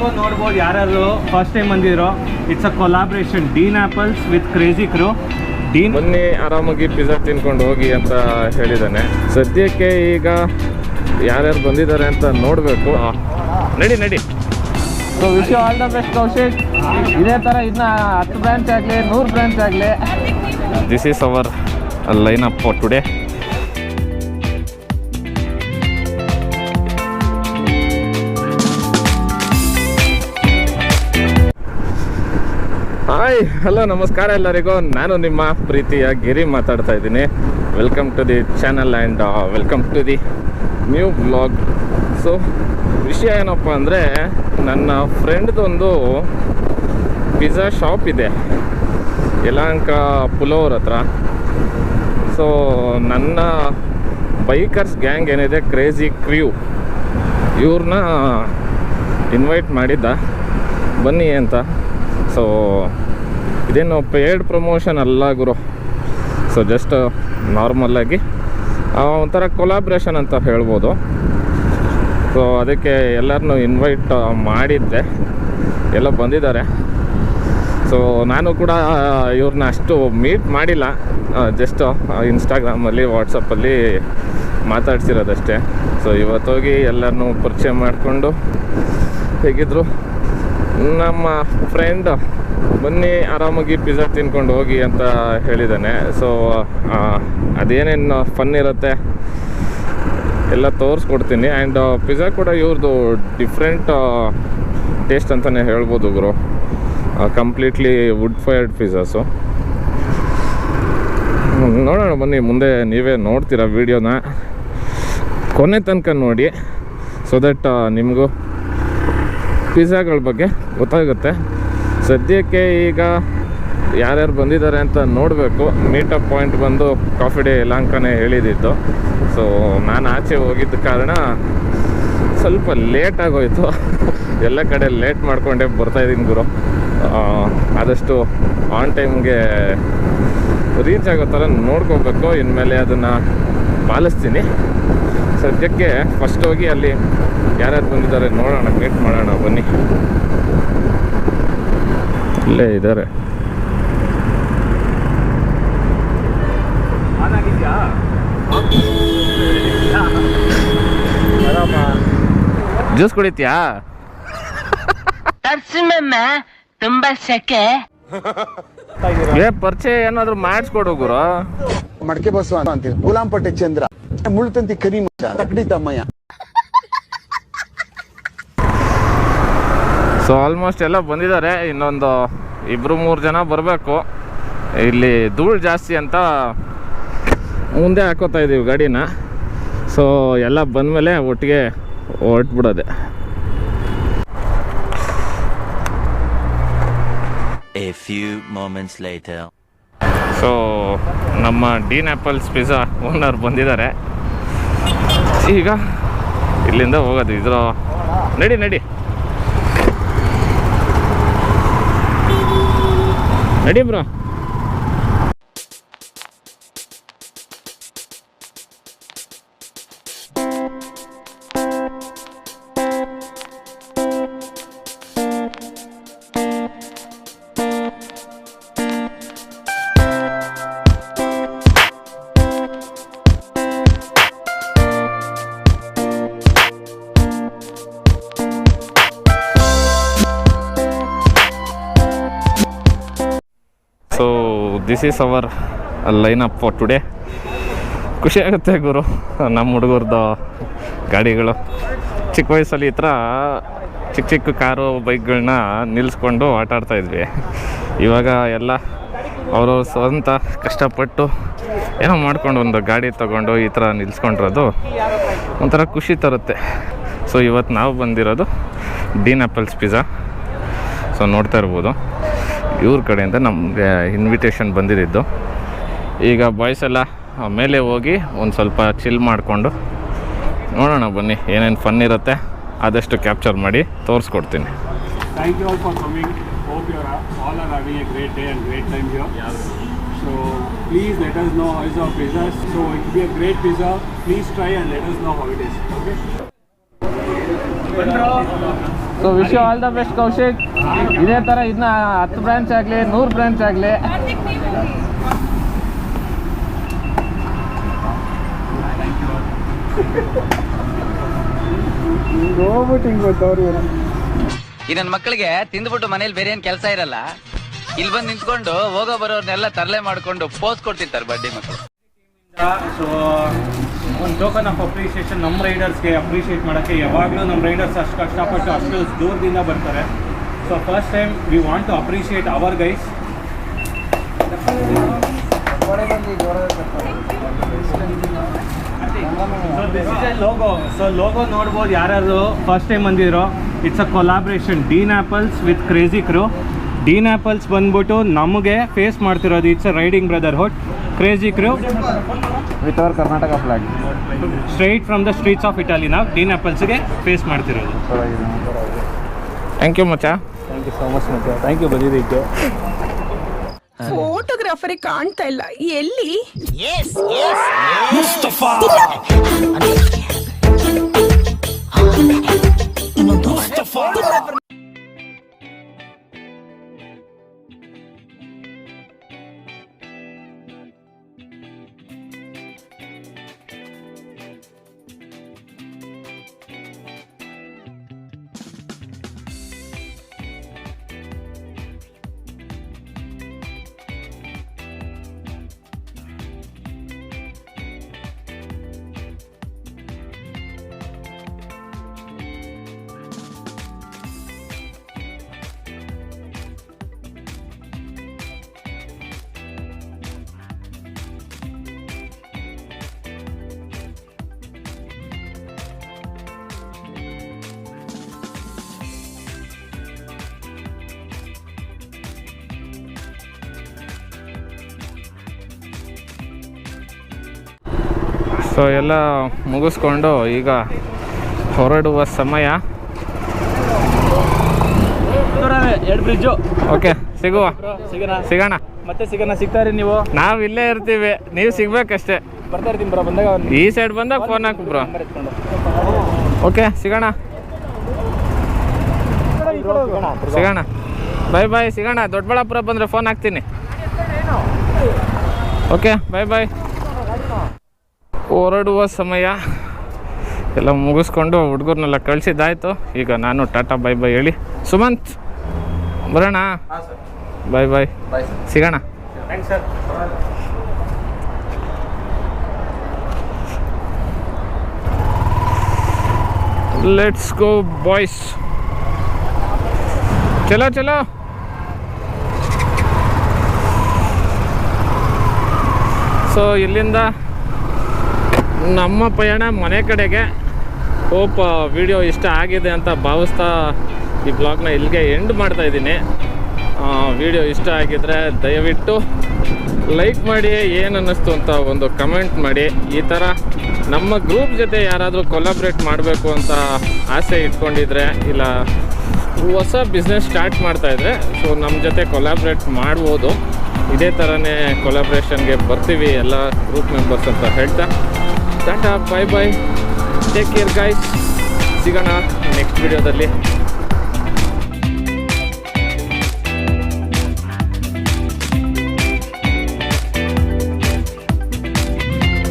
Shop ನೋಡ್ಬೋದು ಯಾರು first time ಬಂದಿದ್ರೋ it's a collaboration Dean Apples with crazy crew Dean ಬನ್ನಿ ಆರಾಮಾಗಿ ಪಿಜ್ಜಾ ತಿನ್ಕೊಂಡು ಹೋಗಿ ಅಂತ ಹೇಳಿದ್ದಾನೆ. ಸದ್ಯಕ್ಕೆ ಈಗ ಯಾರ್ಯಾರು ಬಂದಿದ್ದಾರೆ ಅಂತ ನೋಡಬೇಕು. ನಡಿ ನಡಿ. So wish all the best Kaushik ಇದೇ ಥರ ಇದನ್ನ ಹತ್ತು ಬ್ರಾಂಚ್ ಆಗಲಿ ನೂರು ಬ್ರಾಂಚ್ ಆಗಲಿ. This is our line up for today hi hello ನಮಸ್ಕಾರ ಎಲ್ಲರಿಗೂ. ನಾನು ನಿಮ್ಮ ಪ್ರೀತಿಯ ಗಿರಿ ಮಾತಾಡ್ತಾ ಇದ್ದೀನಿ. Welcome to the channel and welcome to the new blog so ವಿಷಯ ಏನಪ್ಪ ಅಂದರೆ, ನನ್ನ ಫ್ರೆಂಡ್ದೊಂದು ಪಿಜ್ಜಾ ಶಾಪ್ ಇದೆ. ಯಲಾಂಕ ಪುಲೋರ್ ಹತ್ರ. ಸೊ ನನ್ನ ಬೈಕರ್ಸ್ ಗ್ಯಾಂಗ್ ಏನಿದೆ ಕ್ರೇಜಿ ಕ್ರ್ಯೂ ಇವ್ರನ್ನ ಇನ್ವೈಟ್ ಮಾಡಿದ್ದ. ಬನ್ನಿ ಅಂತ. ಸೊ ಇದೇನು ಪೇಯ್ಡ್ ಪ್ರಮೋಷನ್ ಅಲ್ಲ ಗುರು. ಸೊ ಜಸ್ಟ್ ನಾರ್ಮಲ್ಲಾಗಿ ಒಂಥರ ಕೊಲಾಬ್ರೇಷನ್ ಅಂತ ಹೇಳ್ಬೋದು. ಸೊ ಅದಕ್ಕೆ ಎಲ್ಲರನ್ನೂ ಇನ್ವೈಟ್ ಮಾಡಿದ್ದೆ. ಎಲ್ಲ ಬಂದಿದ್ದಾರೆ. ಸೊ ನಾನು ಕೂಡ ಇವ್ರನ್ನ ಅಷ್ಟು ಮೀಟ್ ಮಾಡಿಲ್ಲ. ಜಸ್ಟ್ ಇನ್ಸ್ಟಾಗ್ರಾಮಲ್ಲಿ ವಾಟ್ಸಪ್ಪಲ್ಲಿ ಮಾತಾಡ್ಸಿರೋದಷ್ಟೇ. ಸೊ ಇವತ್ತೋಗಿ ಎಲ್ಲರನ್ನೂ ಪರಿಚಯ ಮಾಡಿಕೊಂಡು ಹೇಗಿದ್ರು ನಮ್ಮ ಫ್ರೆಂಡ್ ಬನ್ನಿ, ಆರಾಮಾಗಿ ಪಿಜ್ಜಾ ತಿನ್ಕೊಂಡು ಹೋಗಿ ಅಂತ ಹೇಳಿದ್ದಾನೆ ಸೊ ಅದೇನೇನು ಫನ್ ಇರುತ್ತೆ? ಎಲ್ಲ ತೋರಿಸ್ಕೊಡ್ತೀನಿ. ಆ್ಯಂಡ್ ಪಿಜ್ಜಾ ಕೂಡ ಇವ್ರದ್ದು ಡಿಫ್ರೆಂಟ್ ಟೇಸ್ಟ್ ಅಂತಲೇ ಹೇಳ್ಬೋದು ಗುರು. ಕಂಪ್ಲೀಟ್ಲಿ ವುಡ್ ಫೈರ್ಡ್ ಪಿಜ್ಜಾಸು ನೋಡೋಣ ಬನ್ನಿ, ಮುಂದೆ ನೀವೇ ನೋಡ್ತೀರಾ ವೀಡಿಯೋನ ಕೊನೆ ತನಕ ನೋಡಿ ಸೊ ದಟ್ ನಿಮಗೂ ಪಿಜ್ಜಾಗಳ ಬಗ್ಗೆ ಗೊತ್ತಾಗುತ್ತೆ. ಸದ್ಯಕ್ಕೆ ಈಗ ಯಾರ್ಯಾರು ಬಂದಿದ್ದಾರೆ ಅಂತ ನೋಡಬೇಕು. ಮೀಟಪ್ ಪಾಯಿಂಟ್ ಬಂದು ಕಾಫಿ ಡೇ ಲಾಂಕನೇ ಹೇಳಿದ್ದಿತ್ತು ಸೊ ನಾನು ಆಚೆ ಹೋಗಿದ್ದ ಕಾರಣ ಸ್ವಲ್ಪ ಲೇಟಾಗೋಯಿತು ಎಲ್ಲ ಕಡೆ ಲೇಟ್ ಮಾಡ್ಕೊಂಡೆ ಬರ್ತಾ ಇದ್ದೀನಿ ಗುರು. ಆದಷ್ಟು ಆನ್ ಟೈಮ್ಗೆ ರೀಚ್ ಆಗೋ ಥರ ನೋಡ್ಕೋಬೇಕು. ಇನ್ಮೇಲೆ ಅದನ್ನು ಪಾಲಿಸ್ತೀನಿ. ಸದ್ಯಕ್ಕೆ ಫಸ್ಟ್ ಹೋಗಿ ಅಲ್ಲಿ ಯಾರ್ಯಾರು ಬಂದಿದ್ದಾರೆ ನೋಡೋಣ ಮೀಟ್ ಮಾಡೋಣ, ಬನ್ನಿ. ಇಲ್ಲೇ ಇದ್ದಾರೆ ಜ್ಯೂಸ್ ಕುಡಿತೀಯಾ? ತುಂಬಾ ಸೆಕೆ. ಏ ಪರಿಚಯ ಏನಾದ್ರು ಮಾಡಿಸ್ಕೊಡು ಗುರು. ಮಡಕೆ ಬಸವ ಅಂತೀವಿ ಗುಲಾಂಪಟ್ಟೆ ಚಂದ್ರ. ಮುಳ್ತಂತಿ ಕರಿ ತಕ್ಕಡಿ ತಮ್ಮಯ್ಯ. ಸೊ ಆಲ್ಮೋಸ್ಟ್ ಎಲ್ಲ ಬಂದಿದ್ದಾರೆ. ಇನ್ನೊಂದು ಇಬ್ಬರು ಮೂರು ಜನ ಬರಬೇಕು. ಇಲ್ಲಿ ಧೂಳು ಜಾಸ್ತಿ ಅಂತ ಮುಂದೆ ಹಾಕೋತಾ ಇದ್ದೀವಿ ಗಾಡಿನ. ಸೊ ಎಲ್ಲ ಬಂದಮೇಲೆ ಒಟ್ಟಿಗೆ ಹೊರಟ್ಬಿಡೋದೆ. A few moments light so ನಮ್ಮ ಡೀನ್ ಆ್ಯಪಲ್ಸ್ ಪಿಜ್ಜಾ ಓನರ್ ಬಂದಿದ್ದಾರೆ. ಈಗ ಇಲ್ಲಿಂದ ಹೋಗೋದು. ಇದ್ರ ನಡಿ ನಡಿ. ನಡಿ bro this is our line up for today ಖುಷಿಯಾಗುತ್ತೆ ಗುರು. ನಮ್ಮ ಹುಡುಗರ್ದು ಗಾಡಿಗಳು. ಚಿಕ್ಕ ವಯಸ್ಸಲ್ಲಿ ಈ ಥರ ಚಿಕ್ಕ ಚಿಕ್ಕ ಕಾರು, ಬೈಕ್ಗಳನ್ನ ನಿಲ್ಲಿಸ್ಕೊಂಡು ಆಟ ಆಡ್ತಾ ಇದ್ವಿ. ಇವಾಗ ಎಲ್ಲ ಅವರು ಸ್ವಂತ ಕಷ್ಟಪಟ್ಟು ಏನೋ ಮಾಡ್ಕೊಂಡು ಒಂದು ಗಾಡಿ ತೊಗೊಂಡು ಈ ಥರ ನಿಲ್ಸ್ಕೊಂಡಿರೋದು ಒಂಥರ ಖುಷಿ ತರುತ್ತೆ. ಸೊ ಇವತ್ತು ನಾವು ಬಂದಿರೋದು ಡೀನ್ ಆ್ಯಪಲ್ಸ್ ಪಿಜ್ಜಾ ಸೊ ನೋಡ್ತಾ ಇರ್ಬೋದು. ಇವ್ರ ಕಡೆಯಿಂದ ನಮಗೆ ಇನ್ವಿಟೇಷನ್ ಬಂದಿದ್ದು. ಈಗ ಬಾಯ್ಸ್ ಎಲ್ಲ ಮೇಲೆ ಹೋಗಿ ಒಂದು ಸ್ವಲ್ಪ ಚಿಲ್ ಮಾಡಿಕೊಂಡು ನೋಡೋಣ ಬನ್ನಿ ಏನೇನು ಫನ್ ಇರುತ್ತೆ ಆದಷ್ಟು ಕ್ಯಾಪ್ಚರ್ ಮಾಡಿ ತೋರಿಸ್ಕೊಡ್ತೀನಿ. Are a great day great time please let know be great try and let us know how it is okay so wish all the best Kaushik ಇದೇ ಥರ ಇದನ್ನ ಹತ್ತು ಬ್ರಾಂಚ್ ಆಗಲಿ ನೂರು ಬ್ರಾಂಚ್ ಆಗಲಿ. ಹೋಗ್ಬಿಟ್ಟು ಹಿಂಗೆ ಗೊತ್ತವ್ರು ಈ ನನ್ನ ಮಕ್ಕಳಿಗೆ ತಿಂದ್ಬಿಟ್ಟು ಮನೇಲಿ ಬೇರೆ ಏನ್ ಕೆಲಸ ಇರಲ್ಲ. ಇಲ್ಲಿ ಬಂದು ನಿಂತ್ಕೊಂಡು ಹೋಗೋ ಬರೋರ್ನೆಲ್ಲ ತರಲೆ ಮಾಡ್ಕೊಂಡು ಪೋಸ್ ಕೊಡ್ತಿರ್ತಾರೆ ಬಡ್ಡಿ ಮಕ್ಕಳು ಸೊ ಒಂದು ಟೋಕನ್ ಆಫ್ ಅಪ್ರಿಷಿಯೇಷನ್ ನಮ್ಮ ರೈಡರ್ಸ್ಗೆ ಅಪ್ರಿಷಿಯೇಟ್ ಮಾಡೋಕ್ಕೆ ಯಾವಾಗಲೂ ನಮ್ಮ ರೈಡರ್ಸ್ ಅಷ್ಟು ಕಷ್ಟಪಟ್ಟು ಅಷ್ಟು ದೂರದಿಂದ ಬರ್ತಾರೆ. So first time we want to appreciate our guys so this is logo so logo ನೋಡ್ಬೋದು ಯಾರ್ಯಾರು ಫಸ್ಟ್ ಟೈಮ್ ಬಂದಿದ್ರು it's a collaboration Dean Apples with crazy crew Dean Apples ಬಂದ್ಬಿಟ್ಟು ನಮಗೆ ಫೇಸ್ ಮಾಡ್ತಿರೋದು. It's a riding brotherhood crazy crew with our Karnataka flag straight from the streets of Italy ನಾವು green ಆ್ಯಪಲ್ಸ್ಗೆ face ಮಾಡ್ತಿರೋದು. Thank you ಮಚ್ಚ thank you so much ಮಚ್ಚ thank you ಬಂದಿದ್ದಕ್ಕೆ ಫೋಟೋಗ್ರಾಫರಿ ಕಾಣ್ತಾ ಇಲ್ಲ. ಎಲ್ಲಿ? ಸೊ ಎಲ್ಲ ಮುಗಿಸ್ಕೊಂಡು ಈಗ ಹೊರಡುವ ಸಮಯ. ಎರಡು ಬ್ರಿಡ್ಜು ಓಕೆ ಸಿಗುವ. ಸಿಗೋಣ. ಸಿಗೋಣ. ಮತ್ತೆ ಸಿಗೋಣ. ಸಿಗ್ತಾರೆ ನೀವು. ನಾವು ಇಲ್ಲೇ ಇರ್ತೀವಿ. ನೀವು ಸಿಗ್ಬೇಕಷ್ಟೇ. ಬರ್ತಾ ಇರ್ತೀನಿ ಬ್ರೋ ಬಂದಾಗ ಈ ಸೈಡ್ ಬಂದಾಗ ಫೋನ್ ಹಾಕು ಬ್ರೋ. ಓಕೆ ಸಿಗೋಣ. ಸಿಗೋಣ. ಬಾಯ್ ಬಾಯ್ ಸಿಗೋಣ. ದೊಡ್ಡಬಳ್ಳಾಪುರ ಬಂದರೆ ಫೋನ್ ಹಾಕ್ತೀನಿ. ಓಕೆ ಬಾಯ್ ಬಾಯ್ ಹೊರಡುವ ಸಮಯ ಎಲ್ಲ ಮುಗಿಸ್ಕೊಂಡು ಹುಡುಗರ್ನೆಲ್ಲ ಕಳಿಸಿದ್ದಾಯ್ತು. ಈಗ ನಾನು ಟಾಟಾ ಬೈ ಬೈ ಹೇಳಿ. ಸುಮಂತ್ ಬರೋಣ? ಬಾಯ್ ಬಾಯ್ ಸಿಗೋಣ? ಲೆಟ್ಸ್ ಗೋ ಬಾಯ್ಸ್ ಚಲೋ ಚಲೋ. ಸೊ ಇಲ್ಲಿಂದ ನಮ್ಮ ಪಯಣ ಮನೆ ಕಡೆಗೆ. ಹೋಪ್ ವಿಡಿಯೋ ಇಷ್ಟ ಆಗಿದೆ ಅಂತ ಭಾವಿಸ್ತಾ ಈ ಬ್ಲಾಗ್ನ ಇಲ್ಲಿಗೆ ಎಂಡ್ ಮಾಡ್ತಾ ಇದ್ದೀನಿ. ವಿಡಿಯೋ ಇಷ್ಟ ಆಗಿದ್ರೆ ದಯವಿಟ್ಟು ಲೈಕ್ ಮಾಡಿ, ಏನು ಅನ್ನಿಸ್ತು ಅಂತ ಒಂದು ಕಮೆಂಟ್ ಮಾಡಿ. ಈ ಥರ ನಮ್ಮ ಗ್ರೂಪ್ ಜೊತೆ ಯಾರಾದರೂ ಕೊಲಾಬ್ರೇಟ್ ಮಾಡಬೇಕು ಅಂತ ಆಸೆ ಇಟ್ಕೊಂಡಿದ್ರೆ, ಇಲ್ಲ ಹೊಸ ಬಿಸ್ನೆಸ್ ಸ್ಟಾರ್ಟ್ ಮಾಡ್ತಾ ಇದ್ರೆ ಸೊ ನಮ್ಮ ಜೊತೆ ಕೊಲಾಬ್ರೇಟ್ ಮಾಡ್ಬೋದು. ಇದೇ ಥರನೇ ಕೊಲಾಬ್ರೇಷನ್ಗೆ ಬರ್ತೀವಿ ಎಲ್ಲ ಗ್ರೂಪ್ ಮೆಂಬರ್ಸ್ ಅಂತ ಹೇಳ್ತಾ. Tata bye bye take care guys ಸಿಗೋಣ ನೆಕ್ಸ್ಟ್ ವಿಡಿಯೋದಲ್ಲಿ